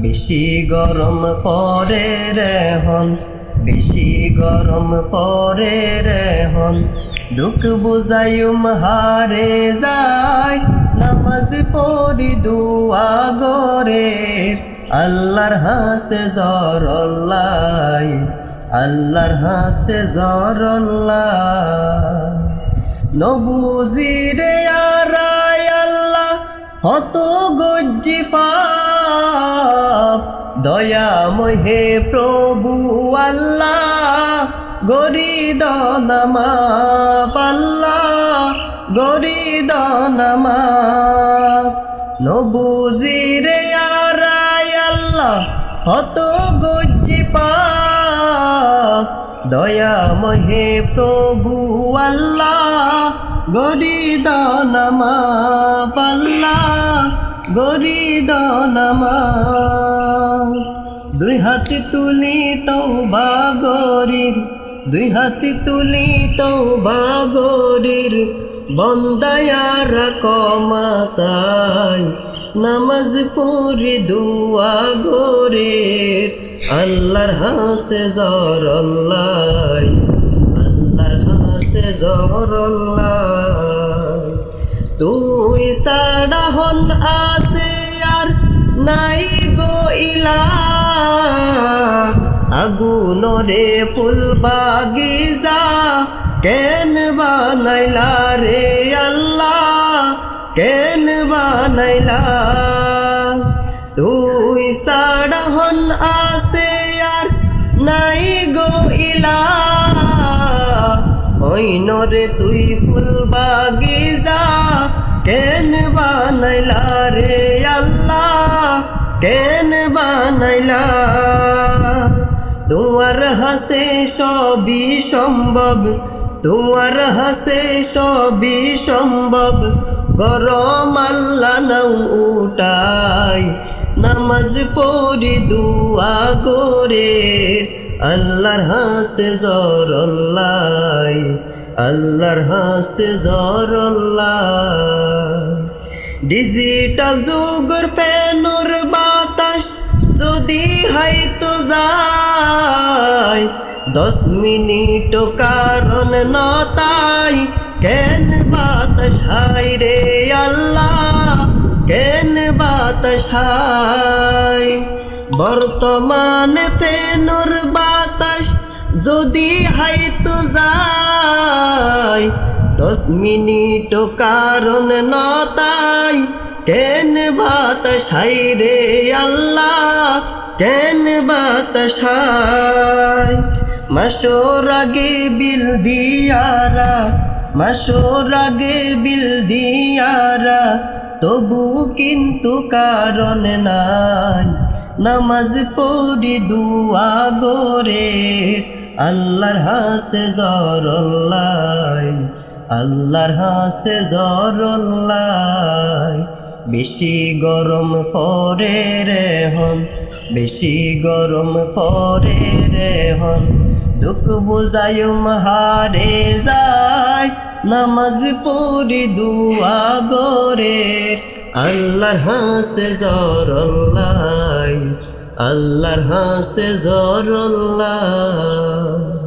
বেশি গরম পরে রেহন বেশি গরম পরে রেহন দুঃখ বুঝাইম, হারে যায় নামাজ পড়ি দুয়া গরে। আল্লাহর হাসে জরল্লাই আল্লাহর হাসে জরল্লাই নবুজিরে আরায় আল্লাহ, হত গজ্জি দয়াময় হে প্রভু আল্লাহ, গরিদ নামা পাল্লা গরিদ নামাস নবুজিরে আরায় আল্লাহ, হত গজ্জি দয়াময় হে প্রভু আল্লাহ, গরিদ নামা পাল্লা গরিদ নামা দুই হাতে তুলি তৌবা গরির, দুই হাতে তুলি তৌবা গরির, বন্দায়ার কমাসাই নামাজ পড়ি দুয়া গোরের, আল্লাহর হাসে জরল্লাই আল্লাহর হাসে জরল্লাই তুই সাড়া হন আসে আর নাই গো ইলা। আগুনরে ফুল বাগিজা কেন বানাইলা রে আল্লাহ? কেন বানাইলা? তুই সাড়া হন আসে আর নাই গো ইলা। ওই নরে তুই ফুল বাগিজা কেন বানাইলা রে আল্লাহ? কেন বানাইলা? তোমার হাসে সবই সম্ভব, তোমার হাসে সবই সম্ভব। গরম আল্লাহ নাও উঠাই, নামাজ পড়ি দুয়া করে। আল্লাহর হাসতে জরল্লাই আল্লাহর হাসতে জরল্লাই ডিজিটাল যুগর ফেনুর বাতাস যদি হাইতো যায়, দশ মিনিট কারণ না তাই, কেন বাতাস হাই রে আল্লাহ, কেন বাতাস হাই বর্তমানে ফেনুর বাতাস যদি হাইতো যায় দশ মিনিট কারণ নতাই। কেন বাতাস হাই রে আল্লাহ? কেন বাতাস হাই মাসোর আগে বিল দিয়ারা, মাসোর আগে বিল দিয়ারা, তবু কিন্তু কারণ নাই। নামাজ পড়ি দুয়া গোরে আল্লাহর হাসে জরল্লাই আল্লাহর হাসে জরল্লাই বেশি গরম পরে রে হন, বেশি গরম পরে রে হন। দুঃখ বুঝায়ুম হারে যায়, নামাজ পড়ি দুয়া গোরে। আল্লাহর হাসে জরল্লাই আল্লাহর হাসে জরল্লাই